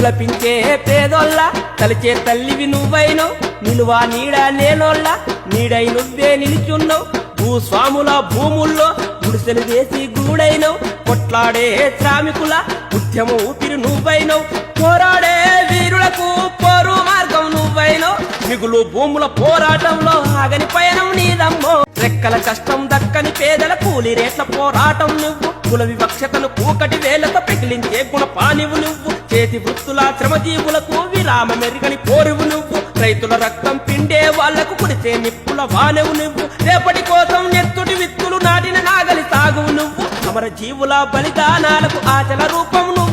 విలపించే పేదోళ్ళ తలిచే తల్లివి నువ్వైనో నిలువా నీడ లేనోళ్ళ నీడై నువ్వే నిలుచున్నావు. భూస్వాముల భూముల్లో గుడిసెలు వేసి గూడైనవు. కొట్లాడే శ్రామికుల ఉద్యమ ఊపిరి నువ్వైనవు. పోరాడే వీరులకు పోరు మార్గం నువ్వైనవు. మిగులు భూముల పోరాటంలో ఆగని పయనం నీదమ్మో. రెక్కల కష్టం దక్కని పేదల కూలి రేట్ల పోరాటం నువ్వు. కుల వివక్షతను కూకటి వేలతో పెకిలించే గుణపానివు నువ్వు. చేతి వృత్తుల శ్రమజీవులకు విరామ మెరుగని పోరువు నువ్వు. రైతుల రక్తం పిండే వాళ్ళకు కురిసే నిప్పుల వానవు నువ్వు. రేపటి కోసం నెత్తుడి విత్తులు నాటిన నాగలి సాగువు నువ్వు. అమర జీవుల బలిదానాలకు ఆచల రూపం నువ్వు.